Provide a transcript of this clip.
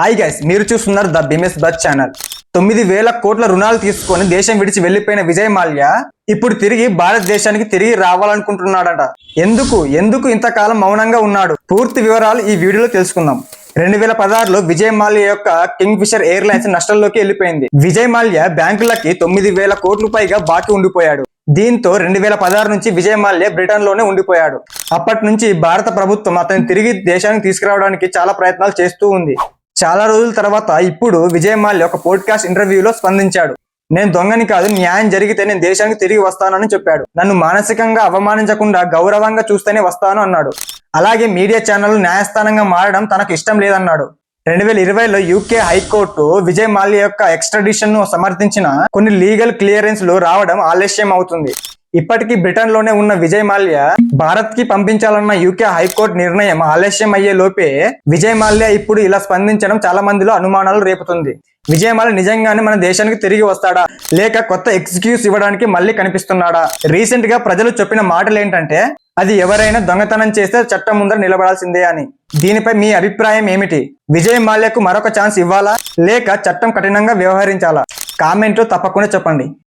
Hi guys మీరు చూస్తున్నారు the బిమెస్ bus channel తొమ్మిది వేల కోట్ల రుణాలు తీసుకొని దేశం విడిచి వెళ్ళిపోయిన విజయ్ మాల్యా ఇప్పుడు తిరిగి భారతదేశానికి తిరిగి రావాలనుకుంటున్నాడట. ఎందుకు? ఎందుకు ఇంతకాలం మౌనంగా ఉన్నాడు? పూర్తి వివరాలు ఈ వీడియోలో తెలుసుకుందాం. రెండు వేల పదహారులో విజయ్ మాల్యా యొక్క కింగ్ ఫిషర్ ఎయిర్లైన్స్ నష్టంలోకి వెళ్ళిపోయింది. విజయ్ మాల్యా బ్యాంకులకి తొమ్మిది వేల కోట్లు పైగా బాకీ ఉండిపోయాడు. దీంతో రెండు వేల పదహారు నుంచి విజయ్ మాల్యా బ్రిటన్లోనే ఉండిపోయాడు. అప్పటి నుంచి భారత ప్రభుత్వం అతన్ని తిరిగి దేశానికి తీసుకురావడానికి చాలా ప్రయత్నాలు చేస్తూ ఉంది. చాలా రోజుల తర్వాత ఇప్పుడు విజయ్ మాల్యా ఒక పోడ్కాస్ట్ ఇంటర్వ్యూలో స్పందించాడు. నేను దొంగని కాదు న్యాయం జరిగితే నేను దేశానికి తిరిగి వస్తానని చెప్పాడు. నన్ను మానసికంగా అవమానించకుండా గౌరవంగా చూస్తేనే వస్తాను అన్నాడు. అలాగే మీడియా ఛానల్ న్యాయస్థానంగా మారడం తనకు ఇష్టం లేదన్నాడు. రెండు వేల ఇరవైలో యూకే హైకోర్టు విజయ్ మాల్యా యొక్క ఎక్స్ట్రాడిషన్ను సమర్థించిన కొన్ని లీగల్ క్లియరెన్స్లు రావడం ఆలస్యం అవుతుంది ఇప్పటికీ బ్రిటన్లోనే ఉన్న విజయ్ మాల్యా భారత్కి పంపించాలన్న యూకే హైకోర్టు నిర్ణయం ఆలస్యం అయ్యే లోపే విజయ్ మాల్యా ఇప్పుడు ఇలా స్పందించడం చాలా మందిలో అనుమానాలు రేపుతుంది. విజయ్ మాల్యా నిజంగానే మన దేశానికి తిరిగి వస్తాడా? లేక కొత్త ఎక్స్క్యూజ్ ఇవ్వడానికి మళ్ళీ కనిపిస్తున్నాడా? రీసెంట్గా ప్రజలు చెప్పిన మాటలు ఏంటంటే అది ఎవరైనా దొంగతనం చేస్తే చట్టం ముందర నిలబడాల్సిందే అని. దీనిపై మీ అభిప్రాయం ఏమిటి? విజయ్ మాల్యాకు మరొక ఛాన్స్ ఇవ్వాలా? లేక చట్టం కఠినంగా వ్యవహరించాలా? కామెంట్లో తప్పకుండా చెప్పండి.